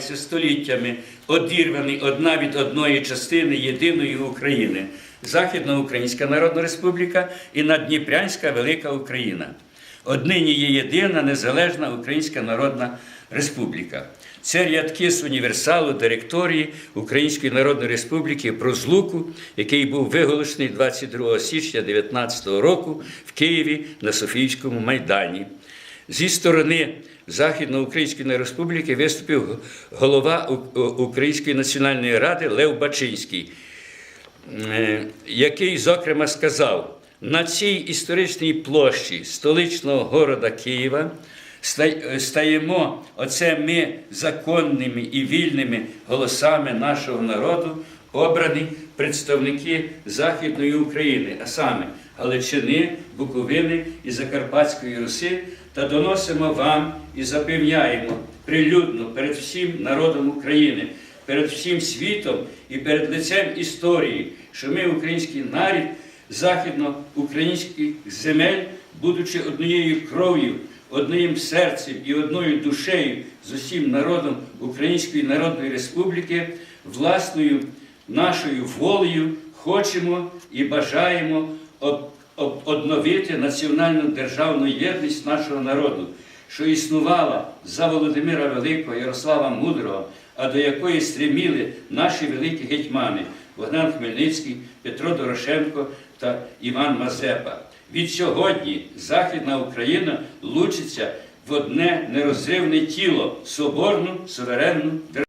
століттями одірвані одна від одної частини єдиної України Західна Українська Народна Республіка і Надніпрянська Велика Україна. Однині є єдина незалежна Українська Народна Республіка. Це рядки з універсалу директорії Української Народної Республіки про злуку, який був виголошений 22 січня 19 року в Києві на Софійському майдані. Зі сторони Західноукраїнської Республіки виступив голова Української національної ради Лев Бачинський, е, який, зокрема, сказав: на цій історичній площі столичного города Києва стаємо оце ми законними і вільними голосами нашого народу, обрані представники Західної України, а саме Галичини, Буковини і Закарпатської Руси, та доносимо вам і запевняємо прилюдно перед всім народом України, перед всім світом і перед лицем історії, що ми, український народ, західноукраїнських земель, будучи однією кров'ю, одним серцем і одною душею з усім народом Української Народної Республіки, власною нашою волею хочемо і бажаємо об- об- національну державну єдність нашого народу, що існувала за Володимира Великого, Ярослава Мудрого, а до якої стреміли наші великі гетьмани Богдан Хмельницький, Петро Дорошенко та Іван Мазепа. Від сьогодні Західна Україна лучиться в одне нерозривне тіло соборну суверенну державу.